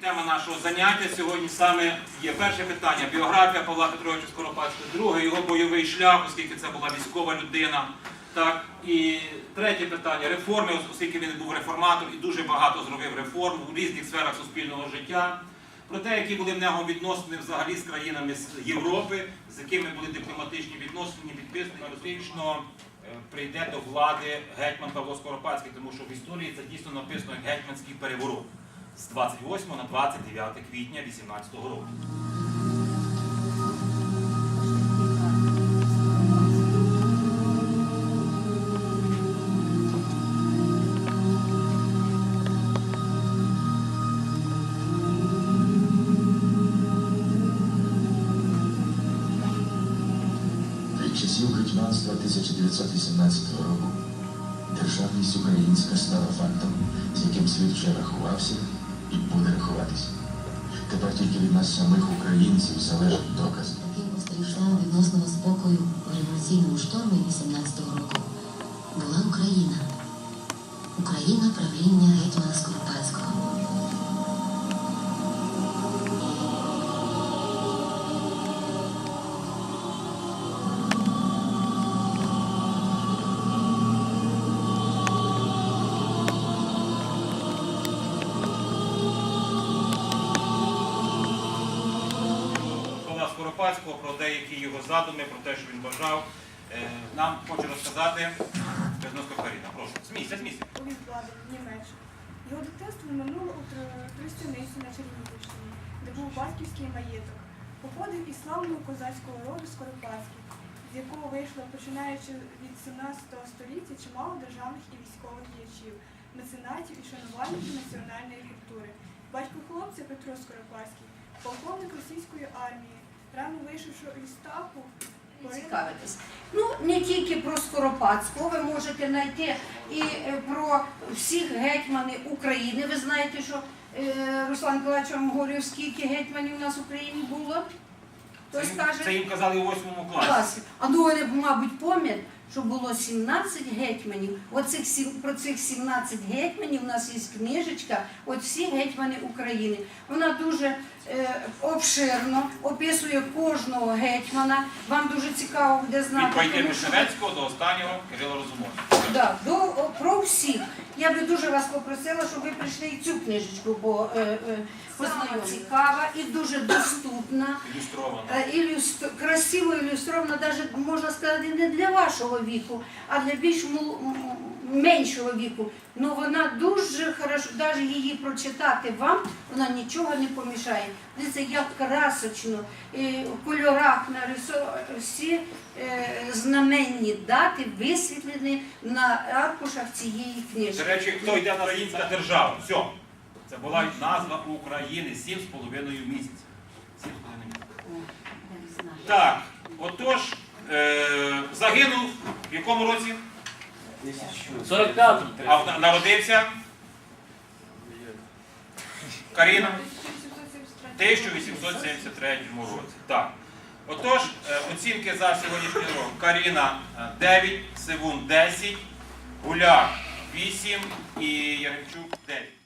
Тема нашого заняття сьогодні саме є перше питання біографія Павла Петровича Скоропадського, друге його бойовий шлях, оскільки це була військова людина. Так, і третє питання реформи, оскільки він був реформатор і дуже багато зробив реформ у різних сферах суспільного життя. Про те, які були в нього відносини взагалі з країнами Європи, з якими були дипломатичні відносини, підписані, фактично е, прийде до влади гетьман Павло Скоропадський, тому що в історії це дійсно написано як гетьманський переворот з 28 на 29 квітня 18 року. Часів гетьманства 1918 року державність українська стала фактом, з яким світ вже рахувався і буде рахуватися. Тепер тільки від нас самих українців залежить доказ. Він спостерігачем відносного спокою у революційному штормі 18-го року була Україна. Україна правління гетьмана Скоропадського. Скоропадського про деякі його задуми, про те, що він бажав. Е, Нам хоче розказати Безноска Каріна. Прошу, смійся, смійся. у відкладу в Німеччині. Його дитинство минуло у Тр- Тростяниці на Чернігівщині, де був батьківський маєток. Походив із славного козацького роду Скоропадських, з якого вийшло, починаючи від 17 століття, чимало державних і військових діячів, меценатів і шанувальників національної культури. Батько хлопця Петро Скоропадський, полковник російської армії, рано вийшовши із стапу, цікавитись. Ну, не тільки про Скоропадського, ви можете знайти і е, про всіх гетьманів України. Ви знаєте, що е, Руслан Миколаївич вам говорив, скільки гетьманів у нас в Україні було? Це їм, це їм казали у восьмому класі. класі. А ну вони, мабуть, пам'ятають, що було 17 гетьманів. Оцих про цих 17 гетьманів у нас є книжечка, от всі гетьмани України. Вона дуже е, обширно описує кожного гетьмана. Вам дуже цікаво буде знати. Тому що- Мишевецького до останнього Кирила Розумовського. Да, до, о, про всіх. Я би дуже вас попросила, щоб ви прийшли і цю книжечку, бо е, е, вона цікава і дуже доступна. Ілюстрована. Е, ілюстр... красиво ілюстрована, навіть можна сказати, не для вашого віку, а для більш мол- м- меншого віку. Ну вона дуже хорошо, навіть її прочитати вам, вона нічого не помішає. Дивіться, як красочно, е, в кольорах нарисовані всі е, знаменні дати висвітлені на аркушах цієї книжки. До речі, хто йде на українська держава? Все. Це була назва України сім з половиною місяців. Сім з половиною місяців. Так, отож, е, загинув в якому році? 45 А народився Каріна 1873 1873 році. Так. Отож, е, оцінки за сьогоднішній рок. Каріна е, 9, Сивун 10, Гуляк 8 і Яремчук 9.